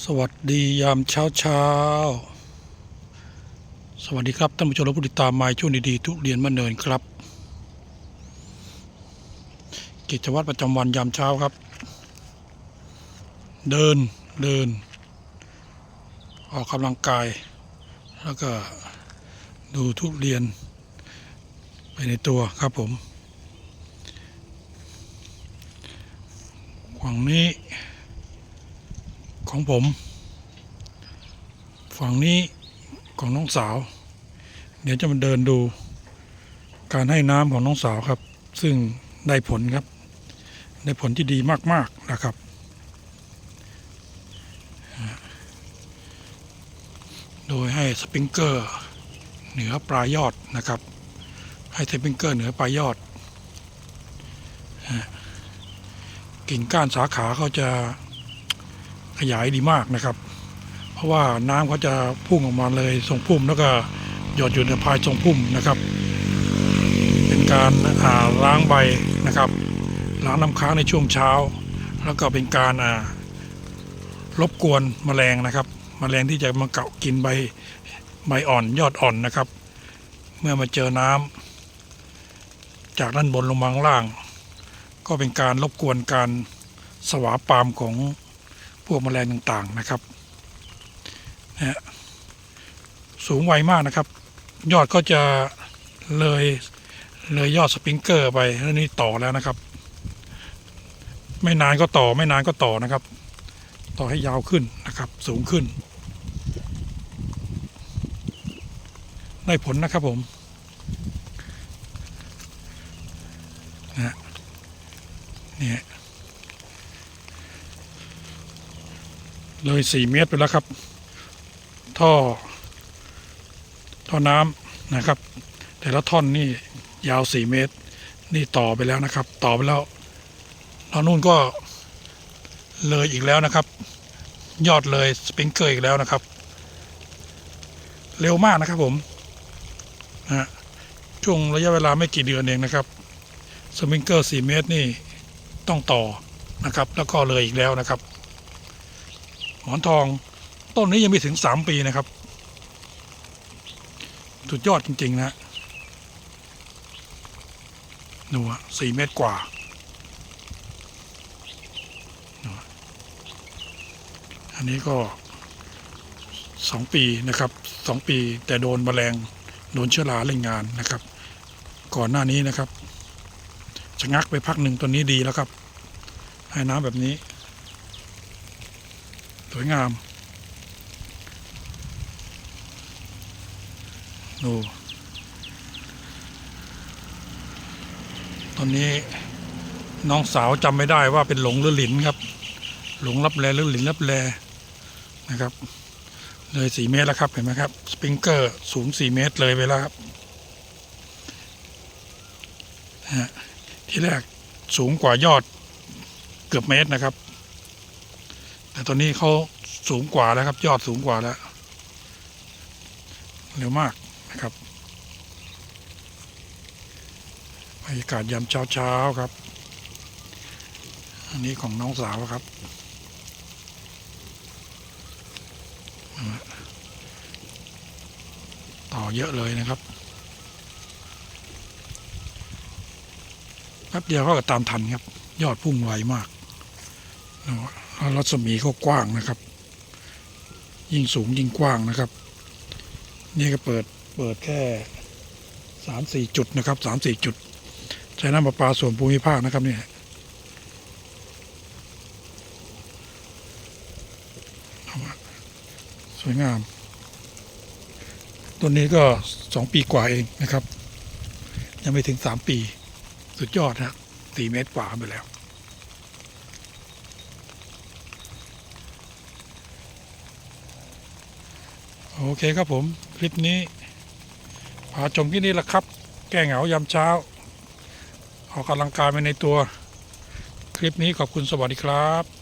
สวัสดียามเช้าเช้า สวัสดีครับท่านผู้ชมและผู้ติดตามมาช่วงดีๆทุเรียนมะเนินครับ กิจวัตรประจำวันยามเช้าครับ เดินเดิน ออกกำลังกาย แล้วก็ดูทุเรียน ไปในตัวครับผมฝั่งนี้ ของผม ฝั่งนี้ของน้องสาว เดี๋ยวจะมาเดินดู การให้น้ำของน้องสาวครับ ซึ่งได้ผลครับ ได้ผลที่ดีมากๆนะครับ โดยให้สปริงเกอร์เหนือปลายยอดนะครับ ให้สปริงเกอร์เหนือปลายยอดกิ่งก้านสาขาเขาจะ ขยายดีมากนะครับ เพราะว่าน้ำเขาจะพุ่งออกมาเลยทรงพุ่มแล้วก็หยดอยู่ในภายทรงพุ่มนะครับ เป็นการาล้างใบนะครับ ล้างน้ำค้างในช่วงเช้า แล้วก็เป็นการารบกวนแมลงนะครับแมลงที่จะมาเกาะกินใบใบอ่อนยอดอ่อนนะครับ เมื่อมาเจอน้ำจากด้านบนลงมาข้างล่าง ก็เป็นการรบกวนการสวาปามของ วกแมลงต่างๆนะครับนะฮะสูงไวมากนะครับ ยอดก็จะเลยเลยยอดสปริงเกอร์ไปแล้วนี่ต่อแล้วนะครับ ไม่นานก็ต่อไม่นานก็ต่อนะครับ ต่อให้ยาวขึ้นนะครับ สูงขึ้น ได้ผลนะครับผมนะเนี่ย เลยสี่เมตรไปแล้วครับ ท่อ ท่อน้ำนะครับ แต่ละท่อนนี่ยาวสี่เมตร นี่ต่อไปแล้วนะครับ ต่อไปแล้วแล้วนู่นก็เลยอีกแล้วนะครับ ยอดเลยสปริงเกอร์อีกแล้วนะครับ เร็วมากนะครับผมนะฮะช่วงระยะเวลาไม่กี่เดือนเองนะครับสปริงเกอร์สี่เมตรนี่ต้องต่อนะครับ แล้วก็เลยอีกแล้วนะครับ หมอนทอง ต้นนี้ยังไม่ถึงสามปีนะครับ สุดยอดจริง ๆ นะดูอะสี่เมตรกว่าอันนี้ก็สองปีนะครับสองปีแต่โดนแมลงโดนเชื้อราเล่นงานนะครับ ก่อนหน้านี้นะครับชะงักไปพักหนึ่งตัวนี้ดีแล้วครับ ให้น้ำแบบนี้ สวยงาม ดู ตอนนี้น้องสาวจำไม่ได้ว่าเป็นหลงหรือหลินครับ หลงรับแลหรือหลินรับแลนะครับ เลยสี่เมตรแล้วครับเห็นไหมครับ สปริงเกอร์สูงสี่เมตรเลยไปแล้วครับที่แรกสูงกว่ายอดเกือบเมตรนะครับ แต่ตอนนี้เขาสูงกว่าแล้วครับ ยอดสูงกว่าแล้ว เร็วมากนะครับบรรยากาศยามเช้าเช้าๆครับ อันนี้ของน้องสาวครับต่อเยอะเลยนะครับแป๊บเดียวเขาก็ตามทันครับ ยอดพุ่งไวมากนะครับ รัศมีเขากว้างนะครับ ยิ่งสูงยิ่งกว้างนะครับ นี่ก็เปิดเปิดแค่สามสี่จุดนะครับสามสี่จุด ใช้น้ำประปาส่วนภูมิภาคนะครับเนี่ยสวยงามต้นนี้ก็สองปีกว่าเองนะครับ ยังไม่ถึงสามปี สุดยอดนะสี่เมตรกว่าไปแล้ว โอเคครับผม คลิปนี้พาชมที่นี่แหละครับ แก้เหงายามเช้า ออกกำลังกายไปในตัว คลิปนี้ขอบคุณสวัสดีครับ